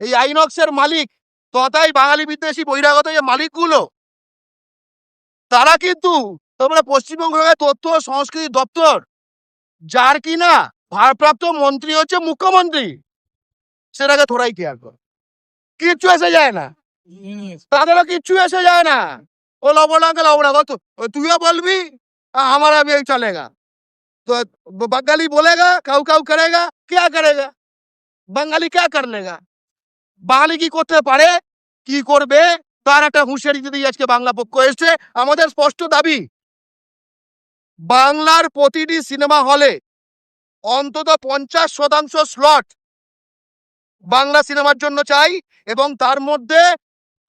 এই আইনক্সের মালিক তথাই বাঙালি বিদ্বেষী বহিরাগত যে মালিকগুলো তারা কিন্তু তোমরা পশ্চিমবঙ্গ সরকারের তথ্য ও সংস্কৃতি দপ্তর যার কিনা ভারপ্রাপ্ত মন্ত্রী হচ্ছে মুখ্যমন্ত্রী সেটাকে থোড়াই কেয়ার কর কিচ্ছু এসে যায় না তাদেরও কিচ্ছু এসে যায় না ও লবণাকে লবণা কত তুইও বলবি আমার अभी चलेगा तो बंगाली बोलेगा काउ काउ करेगा क्या करेगा বাঙালি क्या कर लेगा বাঙালি কি করতে পারে? কি করবে? তার একটা হুঁশিয়ারি দিতে আজকে বাংলা পক্ষ এসছে। আমাদের স্পষ্ট দাবি বাংলার প্রতিটি সিনেমা হলে অন্তত পঞ্চাশ শতাংশ স্লট বাংলা সিনেমার জন্য চাই এবং তার মধ্যে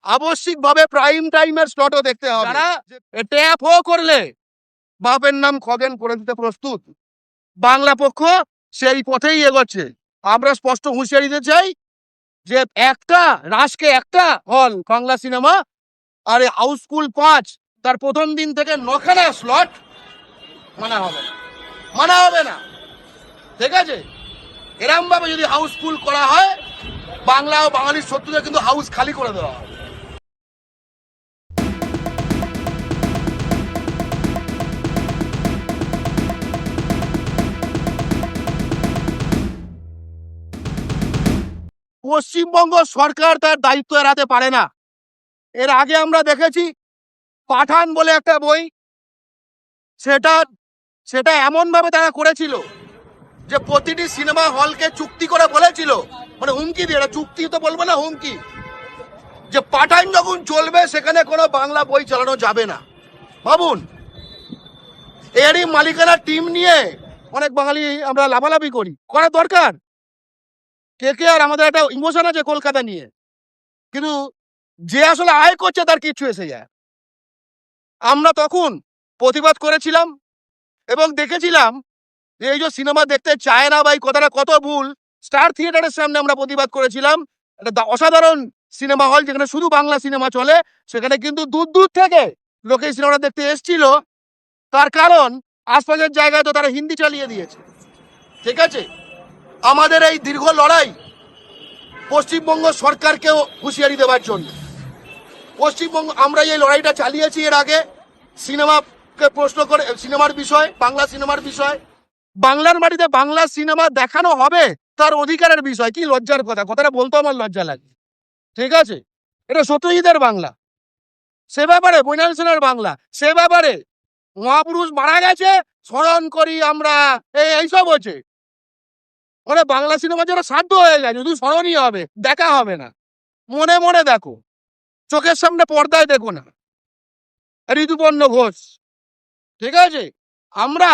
আবশ্যিকভাবে প্রাইম টাইমের স্লটও দেখতে হবে। ট্যাপ হো করলে বাপের নাম খগেন করে দিতে প্রস্তুত। বাংলা পক্ষ সেই পথেই এগোচ্ছে। আমরা স্পষ্ট হুঁশিয়ারি দিতে চাই যে একটা, রাসকে একটা হল, বাংলা সিনেমা। আর হাউসফুল পাঁচ, তার প্রথম দিন থেকে নখানা স্লট মানা হবে। মানা হবে না। ঠিক আছে? এরম ভাবে যদি হাউসফুল করা হয়, বাংলা ও বাঙালির শত্রুদের কিন্তু হাউস খালি করে দেওয়া হবে। পশ্চিমবঙ্গ সরকার তার দায়িত্ব এড়াতে পারে না। এর আগে আমরা দেখেছি, পাঠান বলে একটা বই, সেটা সেটা এমনভাবে তারা করেছিল যে প্রতিটি সিনেমা হলকে চুক্তি করে বলেছিল মানে হুমকি দিয়ে চুক্তি তো বলব না, হুমকি, যে পাঠান যখন চলবে সেখানে কোনো বাংলা বই চালানো যাবে না। ভাবুন, এরই মালিকানার টিম নিয়ে অনেক বাঙালি আমরা লাভালাভি করি করা দরকার। কে কে আর আমাদের একটা ইমোশন আছে কলকাতা নিয়ে। কিন্তু যে আসলে আয় করছে তার কিচ্ছু এসে যায়। আমরা তখন প্রতিবাদ করেছিলাম এবং দেখেছিলাম যে এই যে সিনেমা দেখতে চায় না এই কথাটা কত ভুল স্টার থিয়েটারের সামনে আমরা প্রতিবাদ করেছিলাম। একটা অসাধারণ সিনেমা হল যেখানে শুধু বাংলা সিনেমা চলে, সেখানে কিন্তু দূর দূর থেকে লোকে এই সিনেমাটা দেখতে এসছিল। তার কারণ আশপাশের জায়গায় তো তারা হিন্দি চালিয়ে দিয়েছে। ঠিক আছে? আমাদের এই দীর্ঘ লড়াই পশ্চিমবঙ্গ সরকারকেও হুঁশিয়ারি দেওয়ার জন্য। পশ্চিমবঙ্গ, আমরা এই লড়াইটা চালিয়েছি এর আগে। সিনেমাকে প্রশ্ন করে, সিনেমার বিষয়, বাংলা সিনেমার বিষয়। বাংলার মাটিতে বাংলা সিনেমা দেখানো হবে, তার অধিকারের বিষয়। কি লজ্জার কথা, কথাটা বলতে আমার লজ্জা লাগে। ঠিক আছে? এটা সত্যজিতের বাংলা। সে ব্যাপারে বৈনাল সেনের বাংলা। সে ব্যাপারে মহাপুরুষ মারা গেছে, স্মরণ করি আমরা। এই, এইসব হচ্ছে। মানে বাংলা সিনেমা যেন সাধ্য হয়ে গেছে শুধু স্মরণীয় হবে, দেখা হবে না। মনে মনে দেখো, চোখের সামনে পর্দায় দেখো না। ঋতুপর্ণ ঘোষ, ঠিক আছে? আমরা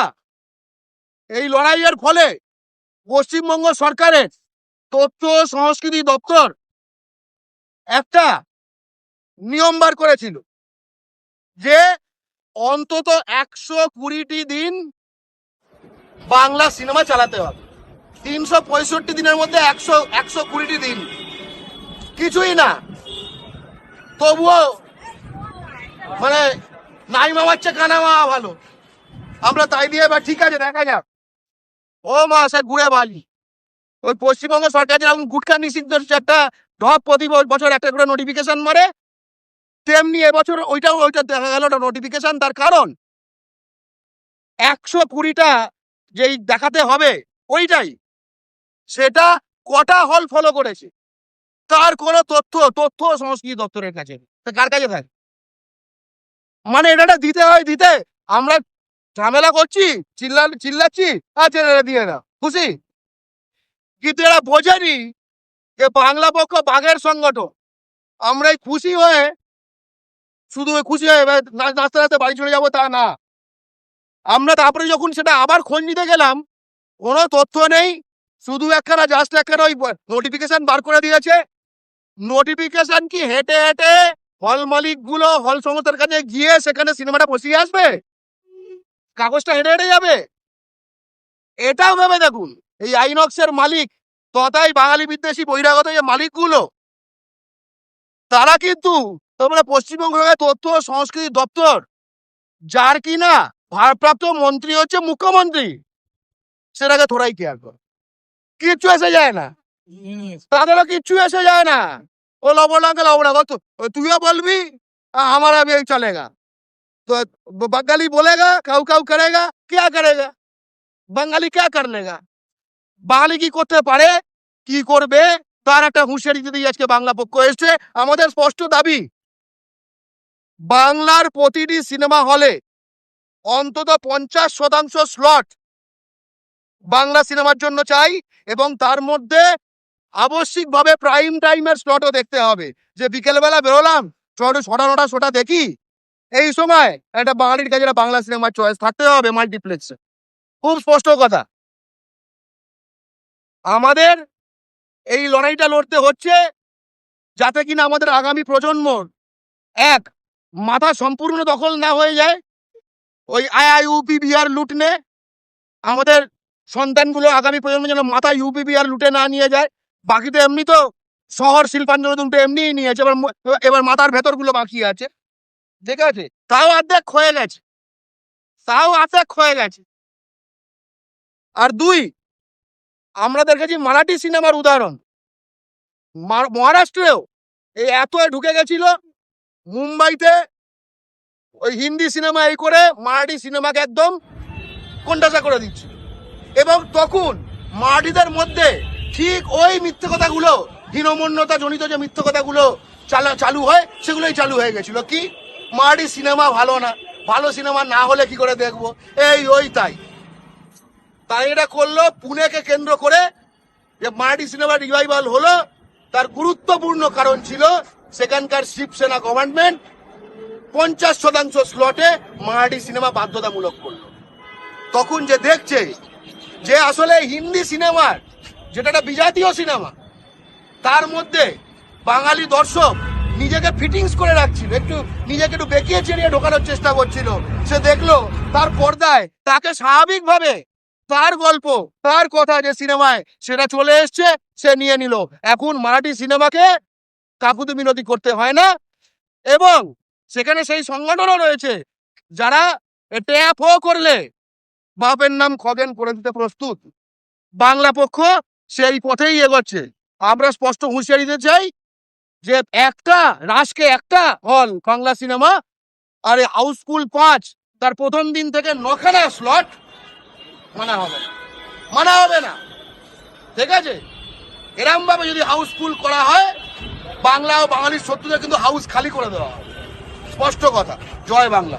এই লড়াইয়ের ফলে পশ্চিমবঙ্গ সরকারের তথ্য, সংস্কৃতি দপ্তর একটা নিয়ম বার করেছিল যে অন্তত একশো কুড়িটি দিন বাংলা সিনেমা চালাতে হবে। তিনশো পঁয়ষট্টি দিনের মধ্যে একশো একশো কুড়িটি দিন। কিছুই না। তবুও মানে নাই মামার চেয়ে কানা মামা ভালো। আমরা তাই দিয়ে এবার ঠিক আছে, দেখা যাক। ও মা, সে ঘুরে বালি। ওই পশ্চিমবঙ্গ সরকার যেরকম গুটখা নিষিদ্ধ একটা ঢপ প্রতি বছর একটা করে নোটিফিকেশন মারে। তেমনি এবছর ওইটাও, ওইটা দেখা গেল ওটা নোটিফিকেশন তার কারণ একশো কুড়িটা যেই দেখাতে হবে, ওইটাই। সেটা কটা হল ফলো করেছে? তার কোনো তথ্য তথ্য সংস্কৃতি দপ্তরের কাছে কার কাছে থাকে? মানে এটা দিতে হয়, দিতে। আমরা ঝামেলা করছি চিল্লা চিল্লাচ্ছি আচ্ছা এটা দিয়ে দাও। খুশি? কিন্তু এরা বোঝেনি যে বাংলা পক্ষ বাঘের সংগঠন। আমরা এই খুশি হয়ে, শুধু খুশি হয়ে না- নাচতে নাচতে বাড়ি চলে যাব তা না। আমরা তারপরে যখন সেটা আবার খোঁজ নিতে গেলাম, কোনো তথ্য নেই শুধু একখানা জাস্ট একখানা ওই নোটিফিকেশন বার করে দিয়েছে। নোটিফিকেশন কি? হেঁটে হেঁটে হল মালিকগুলো হল সংস্থার কাছে গিয়ে সেখানে সিনেমাটা বসিয়ে আসবে? কাগজটা হেঁটে হেঁটে যাবে? এটাও ভেবে দেখুন, এই আইনক্সের মালিক তথাই বাঙালি বিদ্বেষী বহিরাগত যে মালিকগুলো, তারা কিন্তু তোমরা পশ্চিমবঙ্গ তথ্য সংস্কৃতি দপ্তর, যার কিনা ভারপ্রাপ্ত মন্ত্রী হচ্ছে মুখ্যমন্ত্রী। সেটাকে থোড়াই কেয়ার কর। কিচ্ছু এসে যায় না তাদেরও কিচ্ছু এসে যায় না ও লবণা কে লবণা কত তুইও বলবি আ- हमारा भी यही चलेगा तो ब- बंगाली बोलेगा काउ काउ करेगा क्या करेगा বাঙালি क्या कर लेगा বাঙালি কি করতে পারে কি করবে তার একটা হুঁশিয়ারি দিতেই আজকে বাংলা পক্ষ এসছে আমাদের স্পষ্ট দাবি বাংলার প্রতিটি সিনেমা হলে অন্তত পঞ্চাশ শতাংশ স্লট বাংলা সিনেমার জন্য চাই এবং তার মধ্যে আবশ্যিকভাবে প্রাইম টাইমের স্লটও দেখতে হবে। যে বিকেলবেলা বেরোলাম চলো ছটা, নটা শোটা দেখি, এই সময় একটা বাঙালির কাছে একটা বাংলা সিনেমার চয়েস থাকতে হবে মাল্টিপ্লেক্সে খুব স্পষ্ট কথা। আমাদের এই লড়াইটা লড়তে হচ্ছে যাতে কিনা আমাদের আগামী প্রজন্ম এক, মাথা সম্পূর্ণ দখল না হয়ে যায়, ওই আইআইউপি বিহার লুটনে, আমাদের সন্তানগুলো আগামী প্রজন্ম যেন মাথা ইউপিপি আর লুটে না নিয়ে যায়। বাকি তো এমনি তো শহর শিল্পাঞ্চল দুটো এমনিই নিয়েছে এবার এবার মাথার ভেতরগুলো বাকি আছে। ঠিক আছে? তাও অর্ধেক হয়ে গেছে। তাও অর্ধেক হয়ে গেছে। আর দুই, আমরা দেখেছি মারাঠি সিনেমার উদাহরণ। মহারাষ্ট্রেও এই এত ঢুকে গেছিল, মুম্বাইতে ওই হিন্দি সিনেমা এই করে মারাঠি সিনেমাকে একদম কোনটাসা করে দিচ্ছিল। এবং তখন মারাঠিদের মধ্যে ঠিক ওই মিথ্যে কথাগুলো, হীনমন্যতা জনিত যে মিথ্যে কথাগুলো চালা চালু হয়, সেগুলোই চালু হয়ে গেছিল। কি? মারাঠি সিনেমা ভালো না। ভালো সিনেমা না হলে কি করে দেখব? এই, ওই তাই। তাই এটা করল, পুনেকে কেন্দ্র করে যে মারাঠি সিনেমা রিভাইভাল হলো, তার গুরুত্বপূর্ণ কারণ ছিল সেখানকার শিবসেনা গভর্নমেন্ট পঞ্চাশ শতাংশ স্লটে মারাঠি সিনেমা বাধ্যতামূলক করল। তখন যে দেখছে যে আসলে হিন্দি সিনেমার যেটা একটা বিজাতীয় সিনেমা, তার মধ্যে বাঙালি দর্শক নিজেকে ফিটিংস করে রাখছিল, একটু নিজেকে একটু বেঁকিয়ে চেরিয়ে ঢোকানোর চেষ্টা করছিল। সে দেখল তার পর্দায় তাকে স্বাভাবিকভাবে তার গল্প, তার কথা যে সিনেমায় সেটা চলে এসছে, সে নিয়ে নিল। এখন মারাঠি সিনেমাকে কাকুতি মিনতি করতে হয় না এবং সেখানে সেই সংগঠনও রয়েছে যারা ট্যাপ করলে বাপের নাম খগেন করে দিতে প্রস্তুত। বাংলা পক্ষ সেই পথেই এগোচ্ছে। আমরা স্পষ্ট হুঁশিয়ারি দিতে চাই যে একটা, রাসকে একটা হল বাংলা সিনেমা। আর হাউসফুল পাঁচ, তার প্রথম দিন থেকে নখানা স্লট মানা হবে। মানা হবে না। ঠিক আছে? এরম ভাবে যদি হাউসফুল করা হয়, বাংলা ও বাঙালির শত্রুদের কিন্তু হাউস খালি করে দেওয়া হবে। স্পষ্ট কথা। জয় বাংলা।